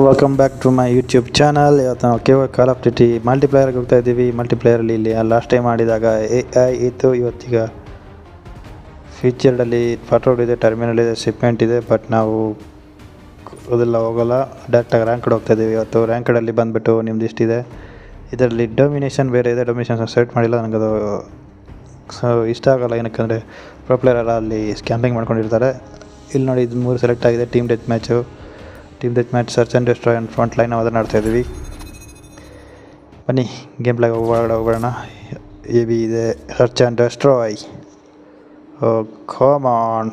Welcome back to my YouTube channel ಇವತ್ತು ನಾವು ಕೇವಲ ಕಾಲ್ ಆಫ್ ಡ್ಯೂಟಿ ಮಲ್ಟಿಪ್ಲೇಯರ್ಗೆ ಹೋಗ್ತಾ ಇದ್ದೀವಿ. ಮಲ್ಟಿಪ್ಲೇಯರಲ್ಲಿ ಇಲ್ಲಿ ಲಾಸ್ಟ್ ಟೈಮ್ ಮಾಡಿದಾಗ ಎ ಐ ಇತ್ತು. ಇವತ್ತೀಗ ಫ್ಯೂಚರ್ಡಲ್ಲಿ ಪಟ್ರೋಲ್ ಇದೆ ಟರ್ಮಿನಲ್ ಇದೆ ಶಿಪ್ಮೆಂಟ್ ಇದೆ ಬಟ್ ನಾವು ಅದೆಲ್ಲ ಹೋಗೋಲ್ಲ. ಡೈರೆಕ್ಟಾಗಿ ರ್ಯಾಂಕ್ಡ್ ಹೋಗ್ತಾ ಇದ್ದೀವಿ ಇವತ್ತು. ರ್ಯಾಂಕ್ಡಲ್ಲಿ ಬಂದುಬಿಟ್ಟು ನಿಮ್ದು ಇಷ್ಟಿದೆ ಇದರಲ್ಲಿ ಡೊಮಿನೇಷನ್ ಬೇರೆ ಇದೆ. ಡೊಮಿನೇಷನ್ ಸೆಲೆಕ್ಟ್ ಮಾಡಿಲ್ಲ. ನನಗೆ ಅದು ಸೊ ಇಷ್ಟ ಆಗೋಲ್ಲ. ಏನಕ್ಕಂದರೆ ಪ್ರೊ ಪ್ಲೇಯರ್ ಎಲ್ಲ ಅಲ್ಲಿ ಸ್ಕ್ಯಾಂಪಿಂಗ್ ಮಾಡ್ಕೊಂಡಿರ್ತಾರೆ. ಇಲ್ಲಿ ನೋಡಿ ಇದು ಮೂರು ಸೆಲೆಕ್ಟ್ ಆಗಿದೆ. Team death match team that match search and destroy and front line ಅದನ್ನು ಆಡ್ತಾ ಇದ್ದೀವಿ. ಬನ್ನಿ ಗೇಮ್ ಪ್ಲಾಗ್ ಹೋಗೋಣ ಹೋಗೋಣ. ಎ ಬಿ ಇದೆ. Search and destroy oh come on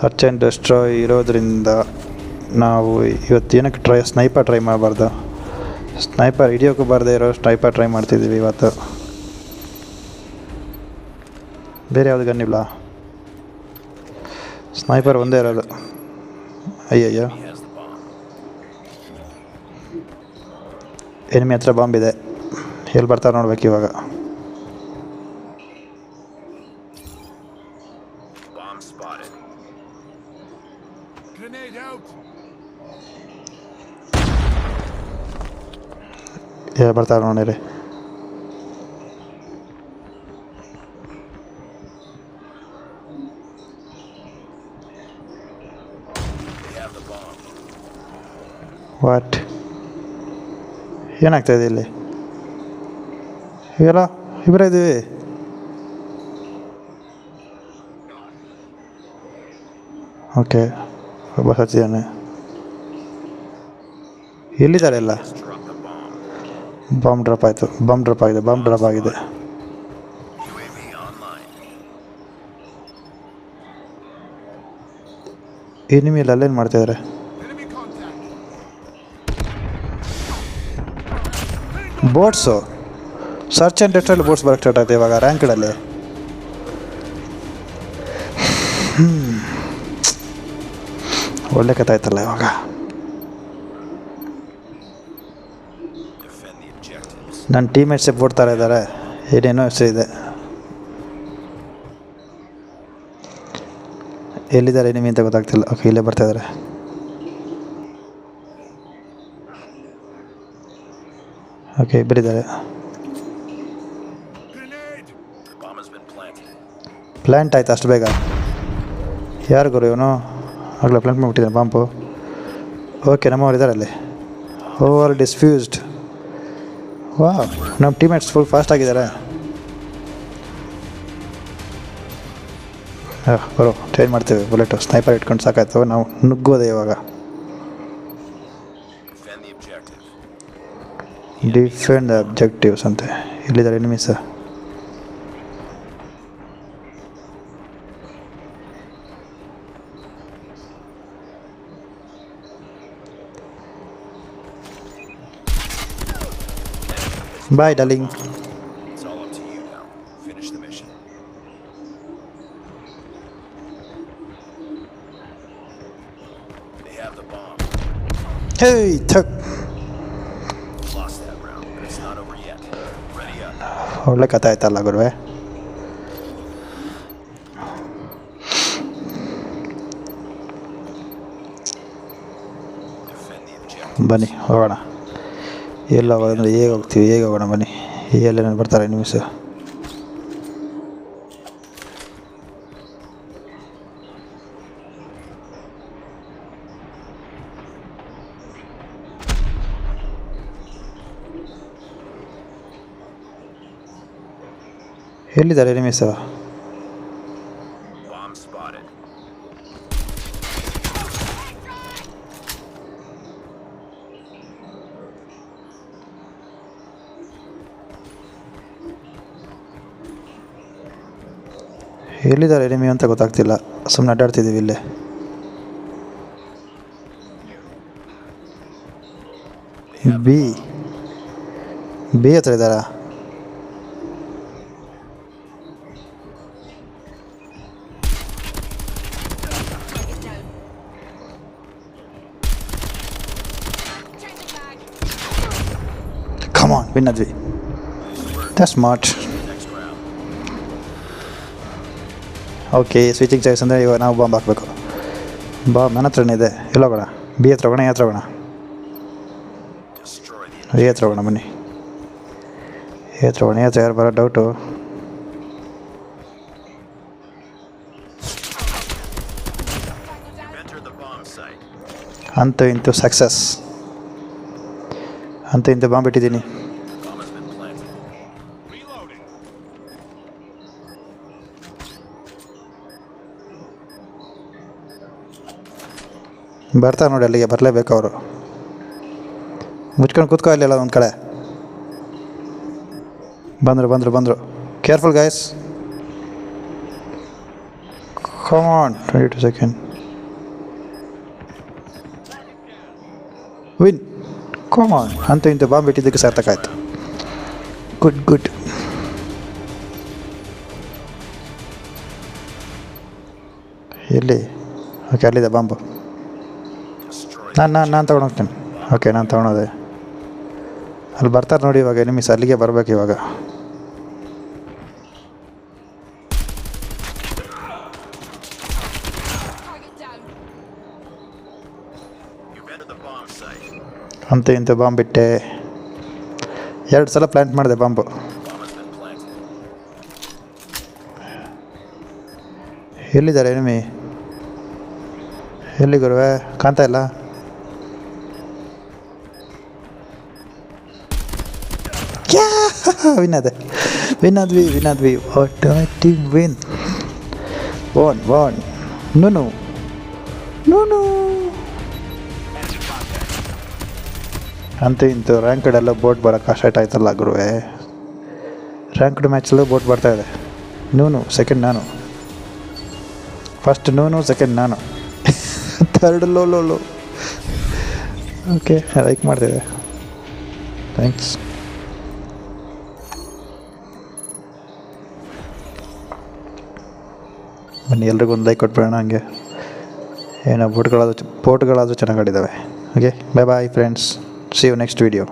search and destroy ಇರೋದ್ರಿಂದ ನಾವು ಇವತ್ತು ಏನಕ್ಕೆ ಟ್ರೈ ಸ್ನೈಪರ್ ಟ್ರೈ ಮಾಡಬಾರ್ದು? ಸ್ನೈಪರ್ ಹಿಡಿಯೋಕ್ಕೂ ಬಾರದೇ ಇರೋ ಸ್ನೈಪರ್ ಟ್ರೈ ಮಾಡ್ತಿದ್ದೀವಿ ಇವತ್ತು. ಬೇರೆ ಯಾವುದು ಗನ್ ಇಲ್ಲ? ಸ್ನೈಪರ್ ಒಂದೇ ಇರೋದು. ಅಯ್ಯಯ್ಯೋ. ಎನಿಮಿ ಹತ್ರ ಬಾಂಬ್ ಇದೆ. ಎಲ್ಲಿ ಬರ್ತಾರೆ ನೋಡ್ಬೇಕು ಇವಾಗ. ಬರ್ತಾರೆ ನೋಡಿರಿ ವಾಟ್ ಏನಾಗ್ತಾಯಿದೆ ಇಲ್ಲಿ? ಇವೆಲ್ಲ ಇಬ್ಬರೇ ಇದ್ದೀವಿ. ಓಕೆ ಒಬ್ಬ ಸಚಿವನೇ ಎಲ್ಲಿದ್ದಾರೆ ಎಲ್ಲ. ಬಾಂಬ್ ಡ್ರಾಪ್ ಆಯಿತು. ಬಾಂಬ್ ಡ್ರಾಪ್ ಆಗಿದೆ. ಬಾಂಬ್ ಡ್ರಾಪ್ ಆಗಿದೆ. ಎನಿಮಿಯಲ್ಲಿ ಅಲ್ಲೇನು ಮಾಡ್ತಾಯಿದ್ದಾರೆ ಬೋಟ್ಸು ಸರ್ಚ್ ಆ್ಯಂಡ್ ಡೆಸ್ಟ್ರಲ್ಲಿ ಬೋಟ್ಸ್ ಬರೋಕ್ಕೆ ಸ್ಟಾರ್ಟ್ ಆಯ್ತು ಇವಾಗ ರ್ಯಾಂಕಡಲ್ಲಿ ಒಳ್ಳೆ ಕಥೆ ಆಯ್ತಲ್ಲ ಇವಾಗ. ನನ್ನ ಟೀಮೇಟ್ಸೇ ಬೋಡ್ತಾರೆ ಇದ್ದಾರೆ ಏನೇನೋ ಹೆಸರು ಇದೆ. ಎಲ್ಲಿದ್ದಾರೆ ನಿಮಗೆ ಅಂತ ಗೊತ್ತಾಗ್ತಿಲ್ಲ. ಓಕೆ, ಇಲ್ಲೇ ಬರ್ತಾ ಓಕೆ ಇಬ್ಬರಿದ್ದಾರೆ ಪ್ಲ್ಯಾಂಟ್ ಆಯ್ತು ಅಷ್ಟು ಬೇಗ. ಯಾರು ಗುರು ಇವನು? ಆಗಲೇ ಪ್ಲ್ಯಾಂಟ್ ಮಾಡಿಬಿಟ್ಟಿದ್ದಾನೆ ಬಾಂಬು ಓಕೆ ನಮ್ಮವ್ರು ಇದ್ದಾರೆ ಅಲ್ಲಿ. ಓವರ್ ಡಿಸ್ಫ್ಯೂಸ್ಡ್ ವಾ ನಮ್ಮ ಟೀಮೇಟ್ಸ್ ಫುಲ್ ಫಾಸ್ಟ್ ಆಗಿದ್ದಾರೆ. ಹಾಂ ಬರೋ ಟ್ರೈನ್ ಮಾಡ್ತೇವೆ. ಬುಲೆಟು ಸ್ನೈಪರ್ ಇಟ್ಕೊಂಡು ಸಾಕಾಯ್ತು. ನಾವು ನುಗ್ಗೋದೆ ಇವಾಗ. ಡಿಫೆಂಡ್ ಅಬ್ಜೆಕ್ಟಿವ್ಸ್ ಅಂತೆ ಇಲ್ಲಿದ್ದಾರೆ enemies bye darling It's all up to you now. Finish the mission. They have the bomb. Hey ಥಕ್ ಒಳ್ಳೆ ಕಥೆ ಆಯ್ತಲ್ಲ ಗುರುವೆ. ಬನ್ನಿ, ಹೋಗೋಣ. ಎಲ್ಲ ಹೋಗೋದಂದ್ರೆ ಹೇಗೆ ಹೋಗ್ತೀವಿ, ಹೇಗೆ ಹೋಗೋಣ ಬನ್ನಿ? ಎಲ್ಲೇನೇನು ಬರ್ತಾರೆ ನಿಮಿಷ ಎಲ್ಲಿದ್ದಾರೆ spotted. ಎಲ್ಲಿದ್ದಾರೆ ಎನಿಮಿ ಅಂತ ಗೊತ್ತಾಗ್ತಿಲ್ಲ. ಸುಮ್ಮನೆ ಅಡ್ಡಾಡ್ತಿದ್ದೀವಿ ಇಲ್ಲೇ. ಬಿ. ಬಿ ಹತ್ರ ಇದ್ದಾರಾ? Come on win win the smart smart. Okay switching choice ಅಂದರೆ ಇವಾಗ ನಾವು ಬಾಂಬ್ ಹಾಕಬೇಕು. ಬಾ ನನ್ನ ಹತ್ರನೇ ಇದೆ. ಎಲ್ಲ ಹೋಗೋಣ. ಬಿ ಹತ್ರ ಹೋಗೋಣ ಹತ್ರ ಹೋಗೋಣ. ಎ ಹತ್ರ ಹೋಗೋಣ ಬನ್ನಿ. ಎ ಹತ್ರ ಹೋಗೋಣ. ಹತ್ರ ಯಾರು ಬರೋ ಡೌಟು. ಅಂತೂ ಇಂತೂ ಸಕ್ಸಸ್ ಅಂತೂ ಇಂತೂ ಬಾಂಬ್ ಇಟ್ಟಿದ್ದೀನಿ. ಬರ್ತಾರೆ ನೋಡಿ ಅಲ್ಲಿಗೆ, ಬರಲೇಬೇಕು ಅವರು. ಮುಚ್ಕೊಂಡು ಕೂತ್ಕೋ ಎಲ್ಲ ಒಂದು ಕಡೆ. ಬಂದರು ಬಂದರು ಬಂದರು. Careful guys come on twenty two second win come on ಅಂತೂ ಇಂತೂ ಬಾಂಬ್ ಇಟ್ಟಿದ್ದಕ್ಕೆ ಸಾರ್ಥಕ ಆಯಿತು. ಗುಡ್ ಗುಡ್ ಎಲ್ಲಿ? ಓಕೆ ಅಲ್ಲಿದೆ ಬಾಂಬು Destroy ನಾನು ನಾನು ತೊಗೊಂಡು ಹೋಗ್ತೀನಿ. ಓಕೆ ನಾನು ತೊಗೊಳೋದೆ ಅಲ್ಲಿ ಬರ್ತಾರೆ ನೋಡಿ ಇವಾಗ ಎನಿಮಿಸ್ ಅಲ್ಲಿಗೆ ಬರ್ಬೇಕು ಇವಾಗ. ಅಂತ, ಇಂತೂ ಬಾಂಬ್ ಬಿಟ್ಟೆ. ಎರಡು ಸಲ ಪ್ಲ್ಯಾಂಟ್ ಮಾಡಿದೆ ಬಾಂಬು. ಎಲ್ಲಿದ್ದಾರೆ ಎನಿಮಿ ಎಲ್ಲಿ ಗುರುವೆ? ಕಾಣ್ತಾ ಇಲ್ಲ? ವಿನ್ ಅದೆ. ವಿ ಆದ್ವಿ ವಿನ್ ಆದ್ವಿ ಆಟೋಮೆಟಿಕ್ ವಿನ್ ವಾನ್ ವಾನ್ ನೂನು ನೂನು ಅಂತೂ ಇಂತೂ ರ್ಯಾಂಕಡೆಲ್ಲ ಬೋಟ್ ಬರೋಕ್ಕೆ ಸ್ಟಾರ್ಟ್ ಆಯ್ತಲ್ಲ ಗುರುವೆ. ರ್ಯಾಂಕ್ಡ್ ಮ್ಯಾಚಲ್ಲೂ ಬೋಟ್ ಬರ್ತಾ ಇದೆ. ನೂನು ಸೆಕೆಂಡ್ ನಾನು. ಫಸ್ಟ್ ನೂನು ಸೆಕೆಂಡ್ ನಾನು. ಥರ್ಡ್ ಲೋ ಲೋ ಲೋ ಓಕೆ ಲೈಕ್ ಮಾಡ್ತಿದ್ದೆ. ಥ್ಯಾಂಕ್ಸ್ ಬನ್ನಿ, ಎಲ್ರಿಗೂ ಒಂದು ಲೈಕ್ ಕೊಟ್ಬಿಡೋಣ ಹಂಗೆ. ಏನೋ ಬೋಟ್ಗಳಾದರೂ ಬೋಟ್ಗಳಾದರೂ ಚೆನ್ನಾಗಿ ಆಡಿದ್ದಾವೆ okay bye bye friends see you next video